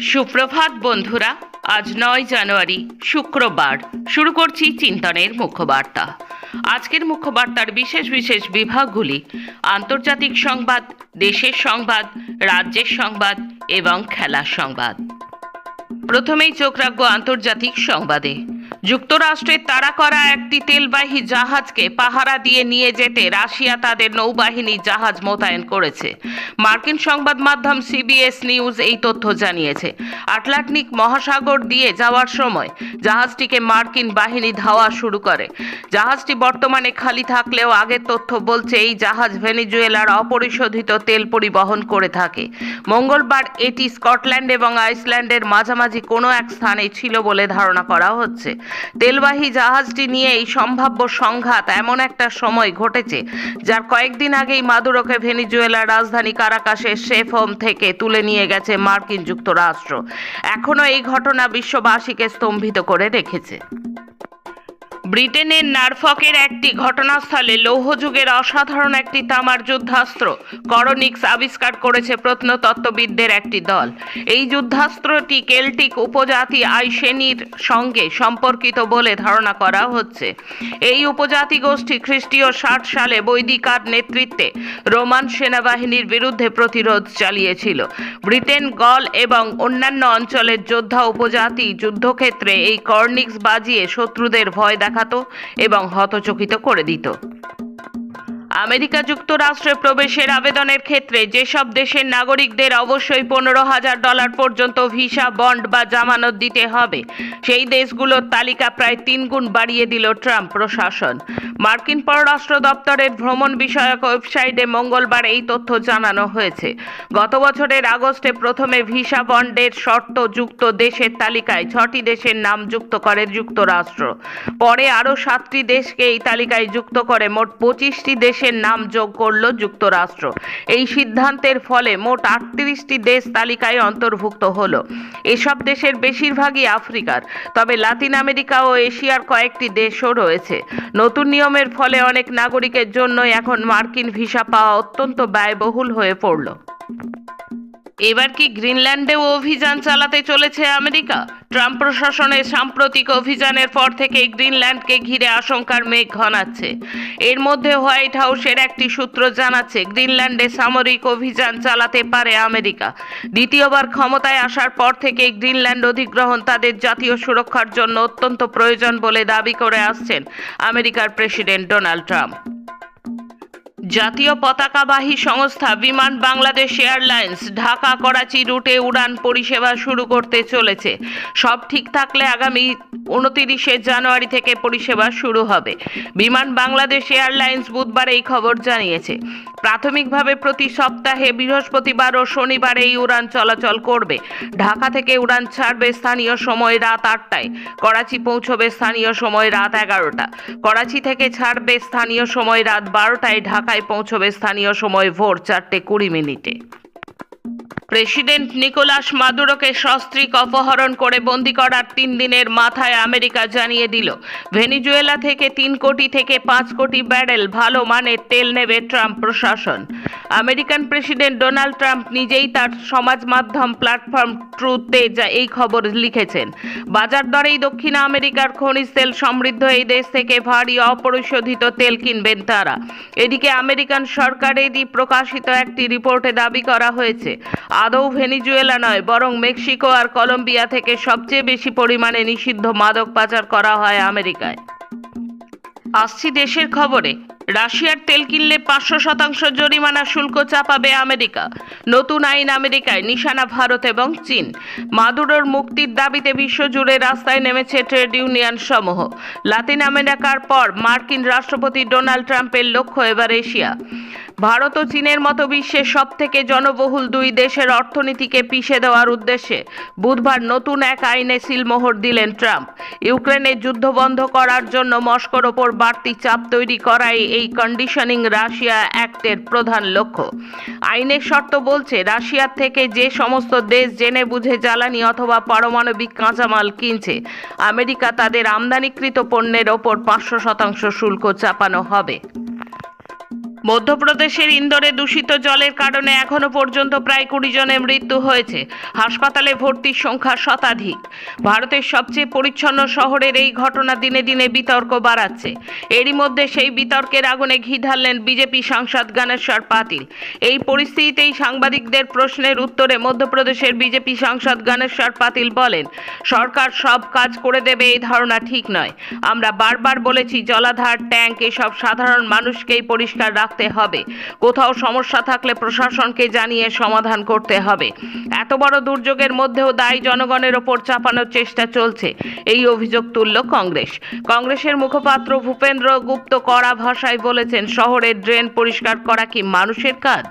সুপ্রভাত বন্ধুরা, আজ নয় জানুয়ারি, শুক্রবার। শুরু করছি চিন্তনের মুখ্যবার্তা। আজকের মুখ্যবার্তার বিশেষ বিশেষ বিভাগগুলি আন্তর্জাতিক সংবাদ, দেশের সংবাদ, রাজ্যের সংবাদ এবং খেলার সংবাদ। প্রথমেই চোখ রাখব আন্তর্জাতিক সংবাদে। যুক্তরাষ্ট্রের তাড়া করা একটি তেলবাহী জাহাজকে পাহারা দিয়ে নিয়ে যেতে রাশিয়া তাদের নৌবাহিনী জাহাজ মোতায়েন করেছে। মার্কিন সংবাদ মাধ্যম সিবিএস নিউজ এই তথ্য জানিয়েছে। আটলান্টিক মহাসাগর দিয়ে যাওয়ার সময় জাহাজটিকে মার্কিন বাহিনী ধাওয়া শুরু করে। জাহাজটি বর্তমানে খালি থাকলেও আগের তথ্য বলছে, এই জাহাজ ভেনিজুয়েলার অপরিশোধিত তেল পরিবহন করে থাকে। মঙ্গলবার এটি স্কটল্যান্ড এবং আইসল্যান্ডের মাঝামাঝি কোনো এক স্থানে ছিল বলে ধারণা করা হচ্ছে। তেলবাহী জাহাজটি নিয়ে এই সম্ভাব্য সংঘাত এমন একটা সময় ঘটেছে, যার কয়েকদিন আগেই মাদুরোকে ভেনিজুয়েলার রাজধানী কারাকাশে সেফ হোম থেকে তুলে নিয়ে গেছে মার্কিন যুক্তরাষ্ট্র। এখনও এই ঘটনা বিশ্ববাসীকে স্তম্ভিত করে রেখেছে। ব্রিটেনের নারফকের একটি ঘটনাস্থলে লৌহযুগের অসাধারণ একটি তামার যুদ্ধাস্ত্র করনিক্স আবিষ্কার করেছে প্রত্নতত্ত্ববিদদের একটি দল। এই যুদ্ধাস্ত্রটি কেল্টিক উপজাতি আইসেনির সঙ্গে সম্পর্কিত বলে ধারণা করা হচ্ছে। এই উপজাতি গোষ্ঠী খ্রিস্টীয় ষাট সালে বৈদিকার নেতৃত্বে রোমান সেনাবাহিনীর বিরুদ্ধে প্রতিরোধ চালিয়েছিল। ব্রিটেন গল এবং অন্যান্য অঞ্চলের যোদ্ধা উপজাতি যুদ্ধক্ষেত্রে এই কর্নিক্স বাজিয়ে শত্রুদের ভয় দেখাতো এবং হতচকিত করে দিত। আমেরিকা যুক্তরাষ্ট্রে প্রবেশের আবেদনের ক্ষেত্রে যেসব দেশের নাগরিকদের অবশ্যই পনেরো হাজার ডলার পর্যন্ত ভিসা, বন্ড বা জামানত দিতে হবে। সেই দেশগুলোর তালিকা প্রায় তিন গুণ বাড়িয়ে দিল ট্রাম্প প্রশাসন। মার্কিন পররাষ্ট্র দপ্তরের ভ্রমণ বিষয়ক ওয়েবসাইটে মঙ্গলবার এই তথ্য জানানো হয়েছে। গত বছরের আগস্টে প্রথমে ভিসা, বন্ডের শর্ত যুক্ত দেশের তালিকায় ছটি দেশের নাম যুক্ত করে যুক্তরাষ্ট্র। পরে আরও সাতটি দেশকে এই তালিকায় যুক্ত করে মোট পঁচিশটি দেশের নাম যোগ করল যুক্তরাষ্ট্র। এই সিদ্ধান্তের ফলে মোট আটত্রিশটি দেশ তালিকায় অন্তর্ভুক্ত হল। এসব দেশের বেশিরভাগই আফ্রিকার, তবে লাতিন আমেরিকা ও এশিয়ার কয়েকটি দেশও রয়েছে। নতুন নিয়মের ফলে অনেক নাগরিকের জন্য এখন মার্কিন ভিসা পাওয়া অত্যন্ত ব্যয়বহুল হয়ে পড়ল। এবার কি গ্রিনল্যান্ডেও অভিযান চালাতে চলেছে আমেরিকা? ট্রাম্প প্রশাসনের সাম্প্রতিক অভিযানের পর থেকে গ্রিনল্যান্ডকে ঘিরে আশঙ্কার মেঘ ঘনাচ্ছে। এর মধ্যে হোয়াইট হাউসের একটি সূত্র জানাচ্ছে, গ্রিনল্যান্ডে সামরিক অভিযান চালাতে পারে আমেরিকা। দ্বিতীয়বার ক্ষমতায় আসার পর থেকে গ্রিনল্যান্ড অধিগ্রহণ তাদের জাতীয় সুরক্ষার জন্য অত্যন্ত প্রয়োজন বলে দাবি করে আসছেন আমেরিকার প্রেসিডেন্ট ডোনাল্ড ট্রাম্প। জাতীয় পতাকাবাহী সংস্থা বিমান বাংলাদেশ এয়ারলাইন্স ঢাকা করাচি রুটে উড়ান পরিষেবা শুরু করতে চলেছে। সব ঠিক থাকলে আগামী উনতিরিশে জানুয়ারি থেকে পরিষেবা শুরু হবে। বিমান বাংলাদেশ এয়ারলাইন্স বুধবার এই খবর জানিয়েছে। প্রাথমিকভাবে প্রতি সপ্তাহে বৃহস্পতিবার ও শনিবার এই উড়ান চলাচল করবে। ঢাকা থেকে উড়ান ছাড়বে স্থানীয় সময় রাত আটটায়। করাচি পৌঁছবে স্থানীয় সময় রাত এগারোটা। করাচি থেকে ছাড়বে স্থানীয় সময় রাত বারোটায় ঢাকায় পৌঁছবে স্থানীয় সময় ভোর চারটে কুড়ি মিনিটে। প্রেসিডেন্ট নিকোলাস মাদুরোকে সস্ত্রীক অপহরণ করে বন্দি করার তিন দিনের মাথায় আমেরিকা জানিয়ে দিল। ভেনিজুয়েলা থেকে তিন কোটি থেকে পাঁচ কোটি ব্যারেল ভালো মানের তেল নেবে ট্রাম্প প্রশাসন। আমেরিকান প্রেসিডেন্ট ডোনাল্ড ট্রাম্প নিজেই তার সমাজ মাধ্যম প্ল্যাটফর্ম ট্রুথে যা এই খবর লিখেছেন। বাজার দরেই দক্ষিণ আমেরিকার খনিজ তেল সমৃদ্ধ এই দেশ থেকে ভারী অপরিশোধিত তেল কিনবেন তারা। এদিকে আমেরিকান সরকারেরই প্রকাশিত একটি রিপোর্টে দাবি করা হয়েছে আদৌ ভেনিজুয়েলা নয়, বরং মেক্সিকো আর কলম্বিয়া থেকে সবচেয়ে বেশি পরিমাণে নিষিদ্ধ মাদক পাচার করা হয় আমেরিকায়। আসছি দেশের খবরে। রাশিয়ার তেল কিনলে পাঁচশো শতাংশ জরিমানা শুল্ক চাপাবে আমেরিকা। নতুন আইন আমেরিকায় নিশানা ভারত এবং চীন। মাদুরোর মুক্তির দাবিতে বিশ্বজুড়ে রাস্তায় নেমেছে ট্রেড ইউনিয়ন সমূহ। লাতিন আমেরিকার পর মার্কিন রাষ্ট্রপতি ডোনাল্ড ট্রাম্পের লক্ষ্য এবার এশিয়া। ভারত ও চীনের মতো বিশ্বের সব থেকে জনবহুল দুই দেশের অর্থনীতিকে পিষে দেওয়ার উদ্দেশ্যে বুধবার নতুন এক আইনে সিলমোহর দিলেন ট্রাম্প। ইউক্রেনের যুদ্ধ বন্ধ করার জন্য মস্কোর ওপর বাড়তি চাপ তৈরি করাই এই কন্ডিশনিং রাশিয়া অ্যাক্টের প্রধান লক্ষ্য। আইনের শর্ত বলছে রাশিয়ার থেকে যে সমস্ত দেশ জেনে বুঝে জ্বালানি অথবা পারমাণবিক কাঁচামাল কিনছে, আমেরিকা তাদের আমদানিকৃত পণ্যের ওপর পাঁচশো শতাংশ শুল্ক চাপানো হবে। মধ্যপ্রদেশের ইন্দোরে দূষিত জলের কারণে এখনও পর্যন্ত প্রায় কুড়ি জনের মৃত্যু হয়েছে। হাসপাতালে ভর্তির সংখ্যা শতাধিক। ভারতের সবচেয়ে পরিচ্ছন্ন শহরের এই ঘটনা দিনে দিনে বিতর্ক বাড়াচ্ছে। এরই মধ্যে সেই বিতর্কের আগুনে ঘি ঢাললেন বিজেপি সাংসদ গণেশ্বর পাতিল। এই পরিস্থিতিতেই সাংবাদিকদের প্রশ্নের উত্তরে মধ্যপ্রদেশের বিজেপি সাংসদ গণেশ্বর পাতিল বলেন, সরকার সব কাজ করে দেবে, এই ধারণা ঠিক নয়। আমরা বারবার বলেছি, জলাধার, ট্যাঙ্ক, এসব সাধারণ মানুষকেই পরিষ্কার রাখতে হবে। কোথাও সমস্যা থাকলে প্রশাসনকে জানিয়ে সমাধান করতে হবে। এত বড় দুর্যোগের মধ্যেও দায়ী জনগণের ওপর চাপানোর চেষ্টা চলছে, এই অভিযোগ তুলল কংগ্রেস। কংগ্রেসের মুখপাত্র ভূপেন্দ্র গুপ্ত কড়া ভাষায় বলেছেন, শহরের ড্রেন পরিষ্কার করা কি মানুষের কাজ?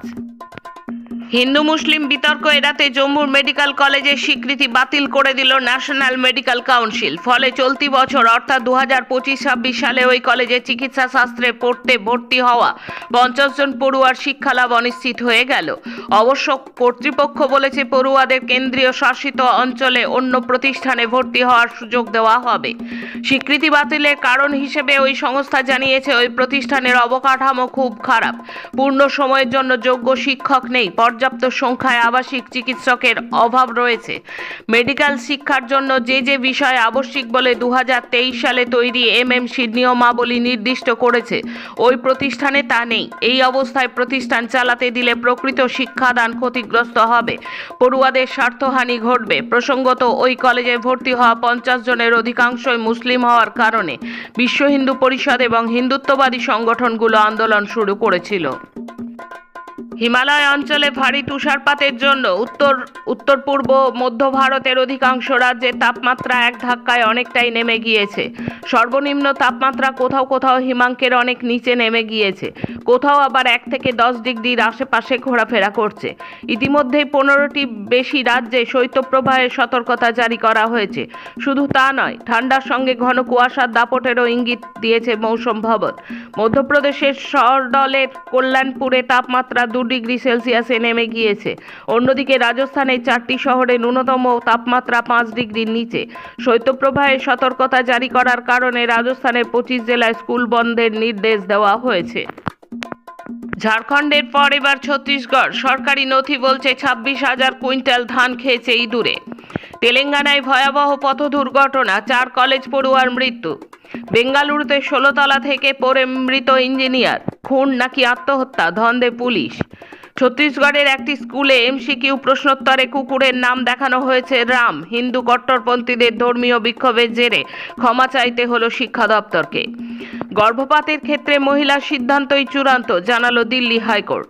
হিন্দু মুসলিম বিতর্ক এড়াতে জম্মুর মেডিকেল কলেজের স্বীকৃতি বাতিল করে দিল ন্যাশনাল মেডিকেল কাউন্সিল। ফলে চলতি বছর, অর্থাৎ দু হাজার পঁচিশ, ছাব্বিশ সালে ওই কলেজে চিকিৎসা শাস্ত্রে পড়তে ভর্তি হওয়া পঞ্চাশ জন পড়ুয়ার শিক্ষালাভ অনিশ্চিত হয়ে গেল। অবশ্য কর্তৃপক্ষ বলেছে পড়ুয়াদের কেন্দ্রীয় শাসিত অঞ্চলে অন্য প্রতিষ্ঠানে ভর্তি হওয়ার সুযোগ দেওয়া হবে। স্বীকৃতি বাতিলের কারণ হিসেবে ওই সংস্থা জানিয়েছে, ওই প্রতিষ্ঠানের অবকাঠামো খুব খারাপ। পূর্ণ সময়ের জন্য যোগ্য শিক্ষক নেই। পর্যাপ্ত সংখ্যায় আবাসিক চিকিৎসকের অভাব রয়েছে। মেডিকেল শিক্ষার জন্য যে যে বিষয় আবশ্যিক বলে দু হাজার তেইশ সালে তৈরি এম এমএমসির নিয়মাবলী নির্দিষ্ট করেছে, ওই প্রতিষ্ঠানে তা নেই। এই অবস্থায় প্রতিষ্ঠান চালাতে দিলে প্রকৃত শিক্ষাদান ক্ষতিগ্রস্ত হবে। পড়ুয়াদের স্বার্থহানি ঘটবে। প্রসঙ্গত, ওই কলেজে ভর্তি হওয়া পঞ্চাশ জনের অধিকাংশই মুসলিম হওয়ার কারণে বিশ্ব হিন্দু পরিষদ এবং হিন্দুত্ববাদী সংগঠনগুলো আন্দোলন শুরু করেছিল। হিমালয় অঞ্চলে ভারী তুষারপাতের জন্য উত্তর উত্তর পূর্ব, মধ্য ভারতের অধিকাংশ রাজ্যে তাপমাত্রা এক ধাক্কায় অনেকটাই নেমে গিয়েছে। সর্বনিম্ন তাপমাত্রা কোথাও কোথাও হিমাঙ্কের অনেক নিচে নেমে গিয়েছে। কোথাও আবার এক থেকে দশ ডিগ্রির আশেপাশে ঘোরাফেরা করছে। ইতিমধ্যেই পনেরোটি বেশি রাজ্যে শৈত্যপ্রবাহের সতর্কতা জারি করা হয়েছে। শুধু তা নয়, ঠান্ডার সঙ্গে ঘন কুয়াশার দাপটেরও ইঙ্গিত দিয়েছে মৌসুম ভবন। মধ্যপ্রদেশের শহরদলের কল্যাণপুরে তাপমাত্রা দু ডিগ্রি সেলসিয়াসে নেমে গিয়েছে। অন্যদিকে রাজস্থানের চারটি শহরে ন্যূনতম তাপমাত্রা পাঁচ ডিগ্রির নিচে। শৈত্যপ্রবাহে সতর্কতা জারি করার কারণে রাজস্থানের পঁচিশ জেলায় স্কুল বন্ধের নির্দেশ দেওয়া হয়েছে। ঝাড়খণ্ডের পর এবার ছত্তিশগড়। সরকারি নথি বলছে ছাব্বিশ হাজার কুইন্টাল ধান খেয়েছে ইঁদুরে। তেলেঙ্গানায় ভয়াবহ পথ দুর্ঘটনা চার কলেজ পড়ুয়ার মৃত্যু। বেঙ্গালুরুতে ষোলোতলা থেকে পড়ে মৃত ইঞ্জিনিয়ার, খুন নাকি আত্মহত্যা, ধন্দে পুলিশ। ছত্তিশগড়ের একটি স্কুলে এমসিকিউ প্রশ্নোত্তরে কুকুরের নাম দেখানো হয়েছে রাম। হিন্দু কট্টরপন্থীদের ধর্মীয় বিক্ষোভের জেরে ক্ষমা চাইতে হলো শিক্ষা দপ্তরকে। গর্ভপাতের ক্ষেত্রে মহিলার সিদ্ধান্তই চূড়ান্ত, জানালো দিল্লি হাইকোর্ট।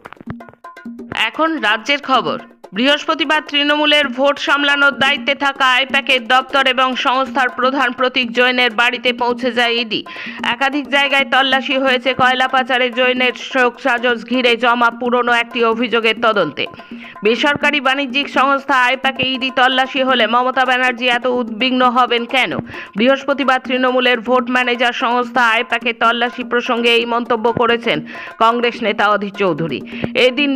এখন রাজ্যের খবর। বৃহস্পতিবার তৃণমূলের ভোট সামলানোর দায়িত্বে থাকা আইপ্যাকের দপ্তর এবং সংস্থার প্রধান প্রতীক জৈনের বাড়িতে পৌঁছে যায় ইডি। একাধিক জায়গায় তল্লাশি হয়েছে কয়লা পাচারে জৈনের শোক সাজস ঘিরে জমা পুরনো একটি অভিযোগের তদন্তে। বেসরকারি বাণিজ্যিক সংস্থা আইপ্যাকে ইডি তল্লাশি হলে মমতা ব্যানার্জি এত উদ্বিগ্ন হবেন কেন? বৃহস্পতিবার তৃণমূলের ভোট ম্যানেজার সংস্থা আইপ্যাকে তল্লাশি প্রসঙ্গে এই মন্তব্য করেছেন কংগ্রেস নেতা অধীর চৌধুরী। এদিন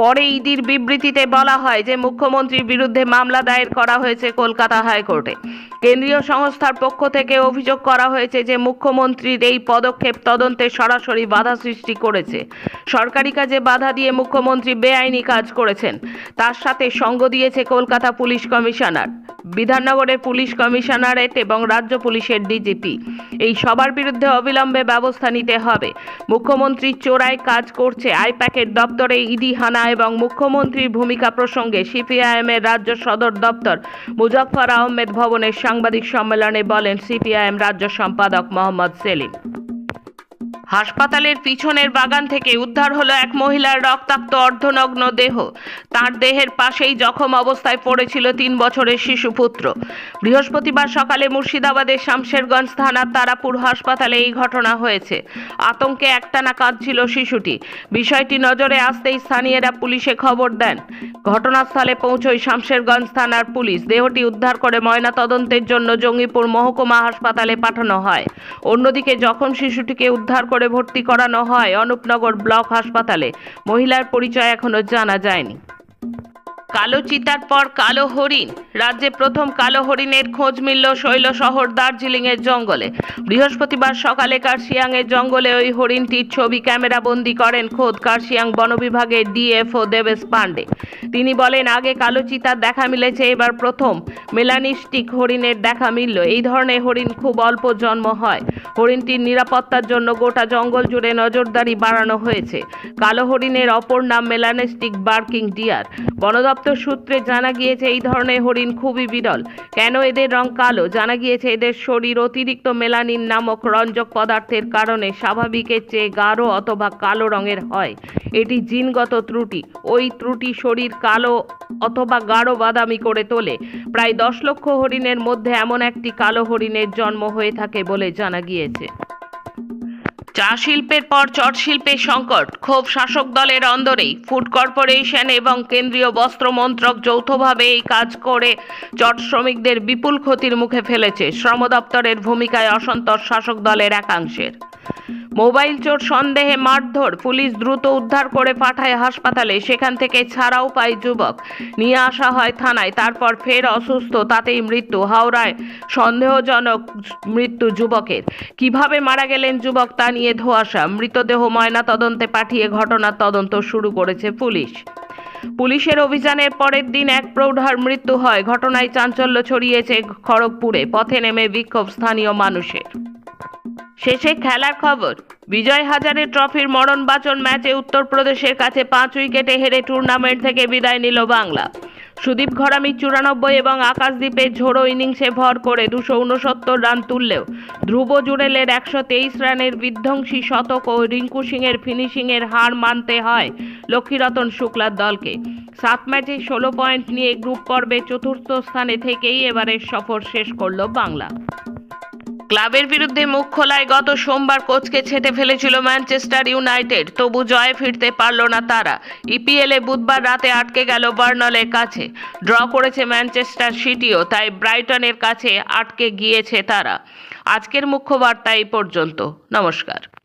পরে ইডির বিবৃতিতে বলা হয় যে, মুখ্যমন্ত্রীর বিরুদ্ধে মামলা দায়ের করা হয়েছে কলকাতা হাইকোর্টে। কেন্দ্রীয় সংস্থার পক্ষ থেকে অভিযোগ করা হয়েছে যে, মুখ্যমন্ত্রীর এই পদক্ষেপ তদন্তে সরাসরি বাধা সৃষ্টি করেছে। সরকারি কাজে বাধা দিয়ে মুখ্যমন্ত্রী বেআইনি কাজ করেছেন। তার সাথে সঙ্গ দিয়েছে কলকাতা পুলিশ কমিশনার। বিধাননগরের পুলিশ কমিশনারেট এবং রাজ্য পুলিশের ডিজিপি। এই সবার বিরুদ্ধে অবিলম্বে ব্যবস্থা নিতে হবে। মুখ্যমন্ত্রী চোরাই কাজ করছে। আইপ্যাকের দপ্তরে ইডি, হানা এবং মুখ্যমন্ত্রীর ভূমিকা প্রসঙ্গে সিপিআইএমের রাজ্য সদর দপ্তর মুজফফর আহমেদ ভবনের সাংবাদিক সম্মেলনে বলেন, সিপিআইএম রাজ্য সম্পাদক মোহাম্মদ সেলিম। হাসপাতালের পিছনের বাগান থেকে উদ্ধার হলো এক মহিলার রক্তাক্ত অর্ধনগ্ন দেহ। তার দেহের পাশেই জখম অবস্থায় পড়েছিল তিন বছরের শিশুপুত্র। বৃহস্পতিবার সকালে মুর্শিদাবাদের শামশেরগঞ্জ থানার তারাপুর হাসপাতালে এই ঘটনা হয়েছে। আতঙ্কে একটানা কাঁদছিল শিশুটি। বিষয়টি নজরে আসতেই স্থানীয়রা পুলিশে খবর দেন। ঘটনাস্থলে পৌঁছয় শামশেরগঞ্জ থানার পুলিশ। দেহটি উদ্ধার করে ময়না তদন্তের জন্য জঙ্গিপুর মহকুমা হাসপাতালে পাঠানো হয়। অন্যদিকে জখম শিশুটিকে উদ্ধার করে ভর্তি করানো হয়। অনুপনগর ব্লক হাসপাতালে। মহিলার পরিচয় এখনও জানা যায়নি। কালো চিতার পর কালো হরিণ। রাজ্যে প্রথম কালো হরিণের খোঁজ মিলল শৈল শহর দার্জিলিং এর জঙ্গলে। বৃহস্পতিবার সকালে কার্শিয়াংয়ের জঙ্গলে ওই হরিণটির ছবি ক্যামেরা বন্দি করেন খোদ কার্শিয়াং বন বিভাগের ডিএফও দেবেশ পান্ডে তিনি বলেন, আগে কালো চিতার দেখা মিলেছে, এবার প্রথম। মেলানিস্টিক হরিণের দেখা মিলল। এই ধরনের হরিণ খুব অল্প জন্ম হয়। হরিণটির নিরাপত্তার জন্য গোটা জঙ্গল জুড়ে নজরদারি বাড়ানো হয়েছে। কালো হরিণের অপর নাম মেলানিস্টিক বার্কিং ডিয়ার। বন দপ্তর সূত্রে জানা গিয়েছে এই ধরনের হরিণ খুবই বিরল। কেন এদের রং কালো? জানা গিয়েছে এদের শরীর অতিরিক্ত মেলানিন নামক রঞ্জক পদার্থের কারণে স্বাভাবিকের চেয়ে গাঢ় অথবা কালো রঙের হয়। এটি জিনগত ত্রুটি। ওই ত্রুটি শরীর কালো অথবা গাঢ় বাদামি করে তোলে। প্রায় দশ লক্ষ হরিণের মধ্যে এমন একটি কালো হরিণের জন্ম হয়ে থাকে বলে জানা গিয়েছে। চা শিল্পের পর চট শিল্পের সংকট। ক্ষোভ শাসক দলের অন্দরেই ফুড কর্পোরেশন এবং কেন্দ্রীয় বস্ত্র মন্ত্রক যৌথভাবে এই কাজ করে চট শ্রমিকদের বিপুল ক্ষতির মুখে ফেলেছে। শ্রম দপ্তরের ভূমিকায় অসন্তোষ শাসক দলের একাংশের। মোবাইল চোর সন্দেহে মারধর, পুলিশ দ্রুত উদ্ধার করে পাঠায় হাসপাতালে, সেখান থেকে ছাড়াও পায় যুবক। নিয়ে আসা হয় থানায়, তারপর ফের অসুস্থ, তাতেই মৃত্যু। হাওড়ায় সন্দেহজনক মৃত্যু যুবকের। কীভাবে মারা গেলেন যুবক তা নিয়ে ধোঁয়াশা। মৃতদেহ ময়না তদন্তে পাঠিয়ে ঘটনার তদন্ত শুরু করেছে পুলিশ। পুলিশের অভিযানের পরের দিন এক প্রৌঢ়ার মৃত্যু হয়। ঘটনায় চাঞ্চল্য ছড়িয়েছে খড়গপুরে। পথে নেমে বিক্ষোভ স্থানীয় মানুষের। শেষে খেলার খবর। বিজয় হাজারে ট্রফির মরণবাচন ম্যাচে উত্তরপ্রদেশের কাছে পাঁচ উইকেটে হেরে টুর্নামেন্ট থেকে বিদায় নিল বাংলা। সুদীপ ঘরামি চুরানব্বই এবং আকাশদ্বীপের ঝোড়ো ইনিংসে ভর করে দুশো উনসত্তর রান তুললেও ধ্রুব জুড়েলের একশো তেইশ রানের বিধ্বংসী শতক ও রিঙ্কু সিংয়ের ফিনিশিংয়ের হার মানতে হয় লক্ষ্মীরতন শুক্লার দলকে। সাত ম্যাচে ষোলো পয়েন্ট নিয়ে গ্রুপ পর্বে চতুর্থ স্থানে থেকেই এবারের সফর শেষ করল বাংলা। ক্লাবের বিরুদ্ধে মুখ খোলায় গত সোমবার কোচকে ছেটে ফেলেছিল ম্যানচেস্টার ইউনাইটেড। তবু জয়ে ফিরতে পারল না তারা। ইপিএলে বুধবার রাতে আটকে গেল বার্নলের কাছে। ড্র করেছে ম্যানচেস্টার সিটিও, তাই ব্রাইটনের কাছে আটকে গিয়েছে তারা। আজকের মুখ্য বার্তা এই পর্যন্ত। নমস্কার।